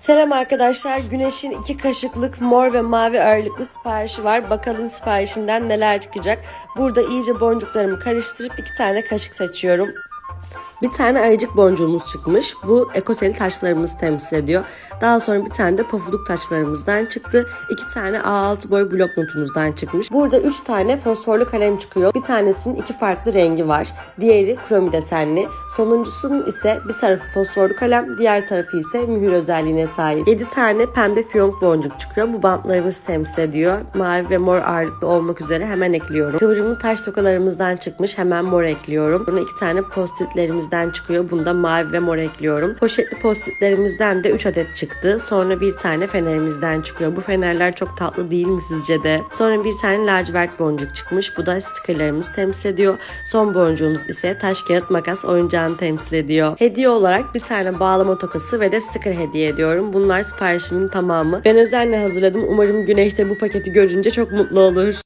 Selam arkadaşlar. Güneş'in iki kaşıklık mor ve mavi ağırlıklı siparişi var. Bakalım siparişinden neler çıkacak. Burada iyice boncuklarımı karıştırıp iki tane kaşık seçiyorum. Bir tane ayıcık boncuğumuz çıkmış. Bu ekoteli taşlarımızı temsil ediyor. Daha sonra bir tane de pofuduk taşlarımızdan çıktı. İki tane A6 boy blok notumuzdan çıkmış. Burada üç tane fosforlu kalem çıkıyor. Bir tanesinin iki farklı rengi var. Diğeri kromi desenli. Sonuncusunun ise bir tarafı fosforlu kalem, diğer tarafı ise mühür özelliğine sahip. 7 tane pembe fiyonk boncuk çıkıyor. Bu bantlarımızı temsil ediyor. Mavi ve mor ağırlıklı olmak üzere hemen ekliyorum. Kıvrımlı taş tokalarımızdan çıkmış. Hemen mor ekliyorum. Buna iki tane postitlerimizden çıkıyor. Bunda mavi ve mor ekliyorum. Poşetli postitlerimizden de 3 adet çıktı. Sonra bir tane fenerimizden çıkıyor. Bu fenerler çok tatlı değil mi sizce de? Sonra bir tane lacivert boncuk çıkmış. Bu da stickerlarımızı temsil ediyor. Son boncuğumuz ise taş kağıt makas oyuncağını temsil ediyor. Hediye olarak bir tane bağlama tokası ve de sticker hediye ediyorum. Bunlar siparişimin tamamı. Ben özenle hazırladım. Umarım Güneş de bu paketi görünce çok mutlu olur.